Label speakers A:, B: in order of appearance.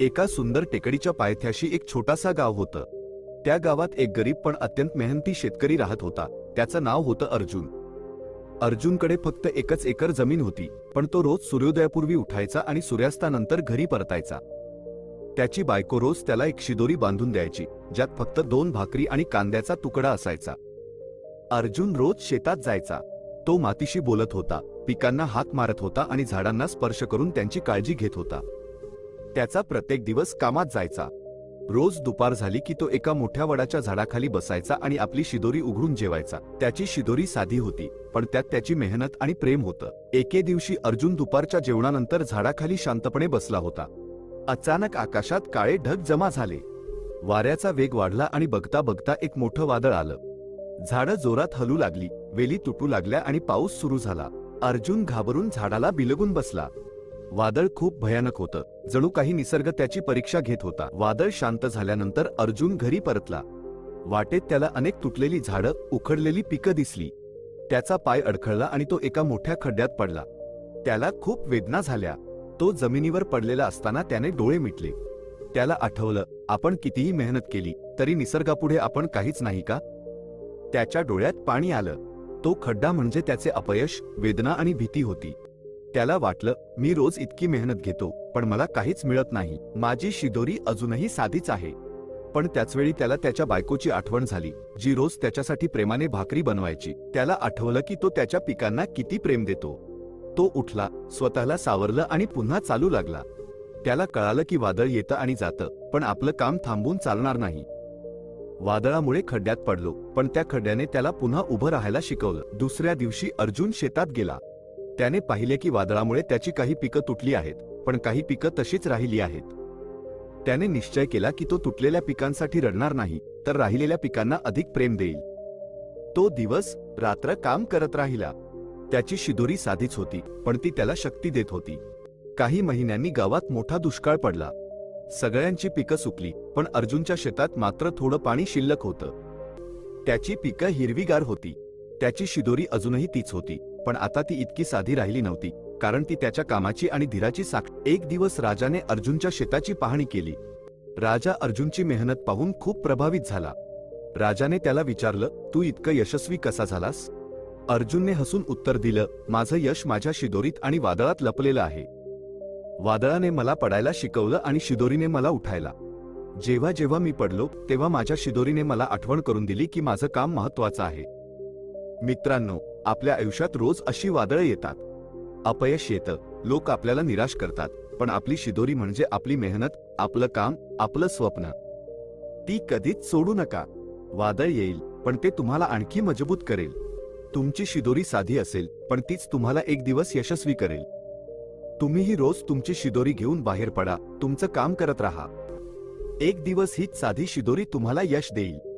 A: एका सुंदर टेकडीच्या पायथ्याशी एक छोटासा गाव होतं. त्या गावात एक गरीब पण अत्यंत मेहनती शेतकरी राहत होता. त्याचं नाव होतं अर्जुन. अर्जुनकडे फक्त एकच एकर जमीन होती पण तो रोज सूर्योदयापूर्वी उठायचा आणि सूर्यास्तानंतर घरी परतायचा. त्याची बायको रोज त्याला एक शिदोरी बांधून द्यायची ज्यात फक्त दोन भाकरी आणि कांद्याचा तुकडा असायचा. अर्जुन रोज शेतात जायचा. तो मातीशी बोलत होता पिकांना हाक मारत होता आणि झाडांना स्पर्श करून त्यांची काळजी घेत होता. त्याचा प्रत्येक दिवस कामात जायचा. रोज दुपार झाली की तो एका मोठ्या वडाच्या झाडाखाली बसायचा आणि आपली शिदोरी उघडून जेवायचा. त्याची शिदोरी साधी होती पण त्यात त्याची मेहनत आणि प्रेम होतं. एके दिवशी अर्जुन दुपारच्या जेवणानंतर झाडाखाली शांतपणे बसला होता. अचानक आकाशात काळे ढग जमा झाले. वाऱ्याचा वेग वाढला आणि बघता बघता एक मोठं वादळ आलं. झाडं जोरात हलू लागली वेली तुटू लागल्या आणि पाऊस सुरू झाला. अर्जुन घाबरून झाडाला बिलगून बसला. वादळ खूप भयानक होतं. जणू काही निसर्ग त्याची परीक्षा घेत होता. वादळ शांत झाल्यानंतर अर्जुन घरी परतला. वाटेत त्याला अनेक तुटलेली झाडं उखडलेली पिकं दिसली. त्याचा पाय अडखळला आणि तो एका मोठ्या खड्ड्यात पडला. त्याला खूप वेदना झाल्या. तो जमिनीवर पडलेला असताना त्याने डोळे मिटले. त्याला आठवलं आपण कितीही मेहनत केली तरी निसर्गापुढे आपण काहीच नाही का? त्याच्या डोळ्यात पाणी आलं. तो खड्डा म्हणजे त्याचे अपयश वेदना आणि भीती होती. त्याला वाटलं मी रोज इतकी मेहनत घेतो पण मला काहीच मिळत नाही. माझी शिदोरी अजूनही साधीच आहे. पण त्याचवेळी त्याला त्याच्या बायकोची आठवण झाली जी रोज त्याच्यासाठी प्रेमाने भाकरी बनवायची. त्याला आठवलं की तो त्याच्या पिकांना किती प्रेम देतो. तो उठला स्वतःला सावरलं आणि पुन्हा चालू लागला. त्याला कळालं की वादळ येतं आणि जातं पण आपलं काम थांबून चालणार नाही. वादळामुळे खड्ड्यात पडलो पण त्या खड्ड्याने त्याला पुन्हा उभं राहायला शिकवलं. दुसऱ्या दिवशी अर्जुन शेतात गेला. त्याने पाहिले की वादळामुळे त्याची काही पिकं तुटली आहेत पण काही पिकं तशीच राहिली आहेत. त्याने निश्चय केला की तो तुटलेल्या पिकांसाठी रडणार नाही तर राहिलेल्या पिकांना अधिक प्रेम देईल. तो दिवस रात्र काम करत राहिला. त्याची शिदोरी साधीच होती पण ती त्याला शक्ती देत होती. काही महिन्यांनी गावात मोठा दुष्काळ पडला. सगळ्यांची पिकं सुकली पण अर्जुनच्या शेतात मात्र थोडं पाणी शिल्लक होतं. त्याची पिकं हिरवीगार होती. त्याची शिदोरी अजूनही तीच होती. पण आता ती इतकी साधी राहिली नव्हती कारण ती त्याच्या कामाची आणि धीराची साक्ष एक दिवस राजाने अर्जुनच्या शेताची पाहणी केली. राजा अर्जुनची मेहनत पाहून खूप प्रभावित झाला. राजाने त्याला विचारलं तू इतकं यशस्वी कसा झालास? अर्जुनने हसून उत्तर दिलं माझं यश माझ्या शिदोरीत आणि वादळात लपलेलं आहे. वादळाने मला पडायला शिकवलं आणि शिदोरीने मला उठायला. जेव्हा जेव्हा मी पडलो तेव्हा माझ्या शिदोरीने मला आठवण करून दिली की माझं काम महत्वाचं आहे. मित्रांनो आपल्या आयुष्यात रोज अशी वादळं येतात. अपयश येतं. लोक आपल्याला निराश करतात. पण आपली शिदोरी म्हणजे आपली मेहनत आपलं काम आपलं स्वप्न. ती कधीच सोडू नका. वादळ येईल पण ते तुम्हाला आणखी मजबूत करेल. तुमची शिदोरी साधी असेल पण तीच तुम्हाला एक दिवस यशस्वी करेल. तुम्हीही रोज तुमची शिदोरी घेऊन बाहेर पडा. तुमचं काम करत राहा. एक दिवस हीच साधी शिदोरी तुम्हाला यश देईल.